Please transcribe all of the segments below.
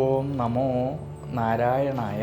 ഓം നമോ നാരായണായ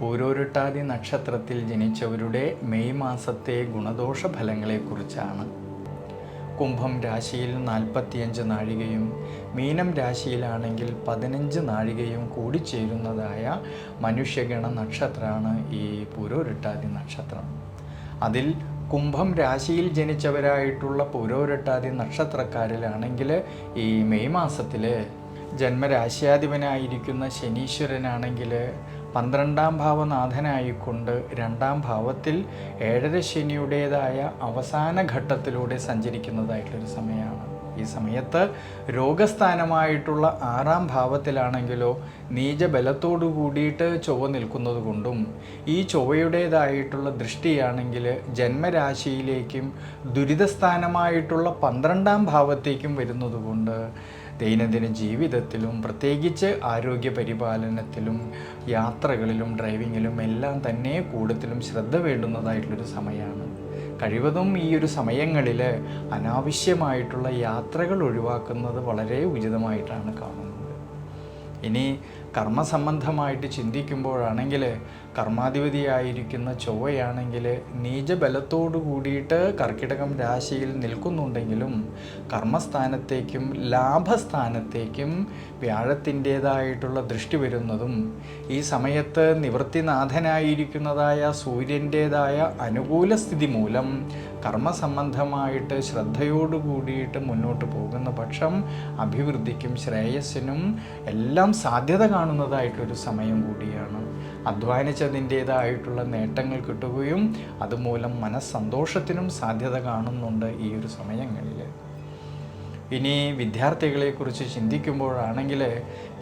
പൂരോരുട്ടാതി നക്ഷത്രത്തിൽ ജനിച്ചവരുടെ മെയ് മാസത്തെ ഗുണദോഷ ഫലങ്ങളെക്കുറിച്ചാണ് കുംഭം രാശിയിൽ നാൽപ്പത്തിയഞ്ച് നാഴികയും മീനം രാശിയിലാണെങ്കിൽ പതിനഞ്ച് നാഴികയും കൂടിച്ചേരുന്നതായ മനുഷ്യഗണ നക്ഷത്രമാണ് ഈ പൂരോരുട്ടാതി നക്ഷത്രം. അതിൽ കുംഭം രാശിയിൽ ജനിച്ചവരായിട്ടുള്ള പൂരോരട്ടാതി നക്ഷത്രക്കാരിലാണെങ്കിൽ ഈ മെയ് മാസത്തിൽ ജന്മരാശിയാധിപനായിരിക്കുന്ന ശനീശ്വരനാണെങ്കിൽ പന്ത്രണ്ടാം ഭാവനാഥനായിക്കൊണ്ട് രണ്ടാം ഭാവത്തിൽ ഏഴര ശനിയുടേതായ അവസാന ഘട്ടത്തിലൂടെ സഞ്ചരിക്കുന്നതായിട്ടൊരു സമയമാണ്. ഈ സമയത്ത് രോഗസ്ഥാനമായിട്ടുള്ള ആറാം ഭാവത്തിലാണെങ്കിലോ നീചബലത്തോടു കൂടിയിട്ട് ചൊവ്വ നിൽക്കുന്നത് കൊണ്ടും ഈ ചൊവ്വയുടേതായിട്ടുള്ള ദൃഷ്ടിയാണെങ്കിൽ ജന്മരാശിയിലേക്കും ദുരിതസ്ഥാനമായിട്ടുള്ള പന്ത്രണ്ടാം ഭാവത്തേക്കും വരുന്നത് കൊണ്ട് ദൈനംദിന ജീവിതത്തിലും പ്രത്യേകിച്ച് ആരോഗ്യ പരിപാലനത്തിലും യാത്രകളിലും ഡ്രൈവിങ്ങിലും എല്ലാം തന്നെ കൂടുതലും ശ്രദ്ധ വേണ്ടുന്നതായിട്ടുള്ളൊരു സമയമാണ്. കഴിവതും ഈ ഒരു സമയങ്ങളിൽ അനാവശ്യമായിട്ടുള്ള യാത്രകൾ ഒഴിവാക്കുന്നത് വളരെ ഉചിതമായിട്ടാണ് കാണുന്നത്. ഇനി കർമ്മസംബന്ധമായിട്ട് ചിന്തിക്കുമ്പോഴാണെങ്കിൽ കർമാധിപതിയായിരിക്കുന്ന ചൊവ്വയാണെങ്കിൽ നീചബലത്തോടു കൂടിയിട്ട് കർക്കിടകം രാശിയിൽ നിൽക്കുന്നുണ്ടെങ്കിലും കർമ്മസ്ഥാനത്തേക്കും ലാഭസ്ഥാനത്തേക്കും വ്യാഴത്തിന്റേതായിട്ടുള്ള ദൃഷ്ടി വരുന്നതും ഈ സമയത്ത് നിവൃത്തിനാഥനായിരിക്കുന്നതായ സൂര്യന്റേതായ അനുകൂല സ്ഥിതി മൂലം കർമ്മസംബന്ധമായിട്ട് ശ്രദ്ധയോടു കൂടിയിട്ട് മുന്നോട്ട് പോകുന്ന പക്ഷം അഭിവൃദ്ധിക്കും ശ്രേയസ്സിനും എല്ലാം സാധ്യത കാണുന്നതായിട്ടൊരു സമയം കൂടിയാണ്. അധ്വാനിച്ചതിന്റേതായിട്ടുള്ള നേട്ടങ്ങൾ കിട്ടുകയും അതുമൂലം മനസ്സന്തോഷത്തിനും സാധ്യത കാണുന്നുണ്ട് ഈ ഒരു സമയങ്ങളിൽ ഇനി വിദ്യാർത്ഥികളെക്കുറിച്ച് ചിന്തിക്കുമ്പോഴാണെങ്കിൽ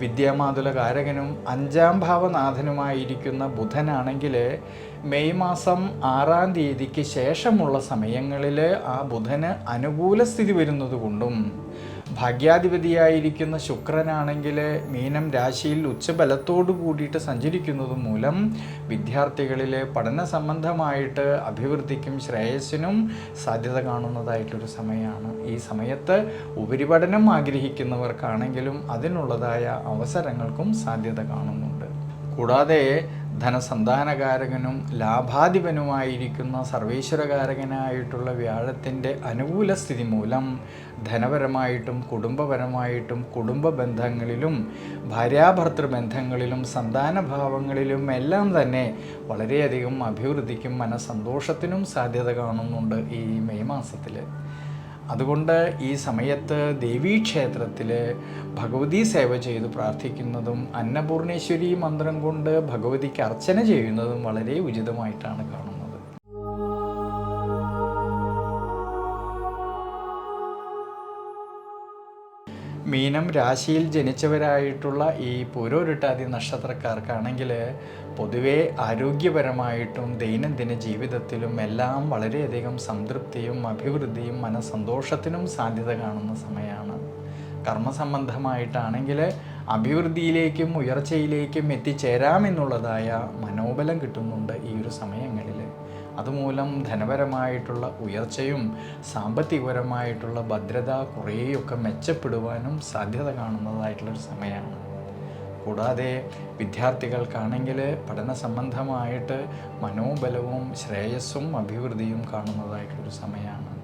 വിദ്യാമാതുല കാരകനും അഞ്ചാം ഭാവനാഥനുമായിരിക്കുന്ന ബുധനാണെങ്കിൽ മെയ് മാസം ആറാം തീയതിക്ക് ശേഷമുള്ള സമയങ്ങളിൽ ആ ബുധന് അനുകൂല സ്ഥിതി വരുന്നത് കൊണ്ടും ഭാഗ്യാധിപതിയായിരിക്കുന്ന ശുക്രനാണെങ്കിൽ മീനം രാശിയിൽ ഉച്ചബലത്തോടു കൂടിയിട്ട് സഞ്ചരിക്കുന്നത് മൂലം വിദ്യാർത്ഥികളിൽ പഠന സംബന്ധമായിട്ട് അഭിവൃദ്ധിക്കും ശ്രേയസ്സിനും സാധ്യത കാണുന്നതായിട്ടൊരു സമയമാണ്. ഈ സമയത്ത് ഉപരിപഠനം ആഗ്രഹിക്കുന്നവർക്കാണെങ്കിലും അതിനുള്ളതായ അവസരങ്ങൾക്കും സാധ്യത കാണുന്നുണ്ട് കൂടാതെ ധനസന്താനകാരകനും ലാഭാധിപനുമായിരിക്കുന്ന സർവീശ്വരകാരകനായിട്ടുള്ള വ്യാഴത്തിന്റെ അനുകൂല സ്ഥിതി മൂലം ധനപരമായിട്ടും കുടുംബപരമായിട്ടും കുടുംബ ബന്ധങ്ങളിലും ഭാര്യാഭർത്തൃ ബന്ധങ്ങളിലും സന്താനഭാവങ്ങളിലും എല്ലാം തന്നെ വളരെയധികം അഭിവൃദ്ധിക്കും മനസ്സന്തോഷത്തിനും സാധ്യത കാണുന്നുണ്ട് ഈ മെയ് മാസത്തിൽ അതുകൊണ്ട് ഈ സമയത്ത് ദേവീക്ഷേത്രത്തിൽ ഭഗവതി സേവ ചെയ്ത് പ്രാർത്ഥിക്കുന്നതും അന്നപൂർണേശ്വരി മന്ത്രം കൊണ്ട് ഭഗവതിക്ക് അർച്ചന ചെയ്യുന്നതും വളരെ ഉചിതമായിട്ടാണ് കാണുന്നത്. മീനം രാശിയിൽ ജനിച്ചവരായിട്ടുള്ള ഈ പൂരോരുട്ടാതി നക്ഷത്രക്കാർക്കാണെങ്കിൽ പൊതുവേ ആരോഗ്യപരമായിട്ടും ദൈനംദിന ജീവിതത്തിലും എല്ലാം വളരെയധികം സംതൃപ്തിയും അഭിവൃദ്ധിയും മനസ്സന്തോഷത്തിനും സാധ്യത കാണുന്ന സമയമാണ്. കർമ്മസംബന്ധമായിട്ടാണെങ്കിൽ അഭിവൃദ്ധിയിലേക്കും ഉയർച്ചയിലേക്കും എത്തിച്ചേരാമെന്നുള്ളതായ മനോബലം കിട്ടുന്നുണ്ട് ഈ ഒരു സമയങ്ങളിൽ. അതുമൂലം ധനപരമായിട്ടുള്ള ഉയർച്ചയും സാമ്പത്തികപരമായിട്ടുള്ള ഭദ്രത കുറേയൊക്കെ മെച്ചപ്പെടുവാനും സാധ്യത കാണുന്നതായിട്ടുള്ളൊരു സമയമാണ്. കൂടാതെ വിദ്യാർത്ഥികൾക്കാണെങ്കിൽ പഠന സംബന്ധമായിട്ട് മനോബലവും ശ്രേയസ്സും അഭിവൃദ്ധിയും കാണുന്നതായിട്ടുള്ളൊരു സമയമാണ്.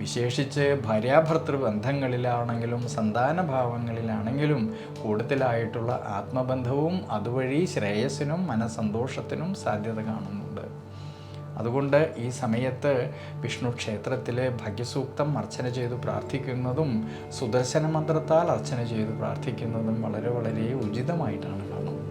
വിശേഷിച്ച് ഭാര്യാഭർത്തൃ ബന്ധങ്ങളിലാണെങ്കിലും സന്താനഭാവങ്ങളിലാണെങ്കിലും കൂടുതലായിട്ടുള്ള ആത്മബന്ധവും അതുവഴി ശ്രേയസ്സിനും മനസന്തോഷത്തിനും സാധ്യത കാണുന്നുണ്ട്. അതുകൊണ്ട് ഈ സമയത്ത് വിഷ്ണു ക്ഷേത്രത്തിലെ ഭഗ്യസൂക്തം അർച്ചന ചെയ്തു പ്രാർത്ഥിക്കുന്നതും സുദർശന മന്ത്രത്താൽ അർച്ചന ചെയ്തു പ്രാർത്ഥിക്കുന്നതും വളരെ വളരെ ഉചിതമായിട്ടാണ് കാണുന്നത്.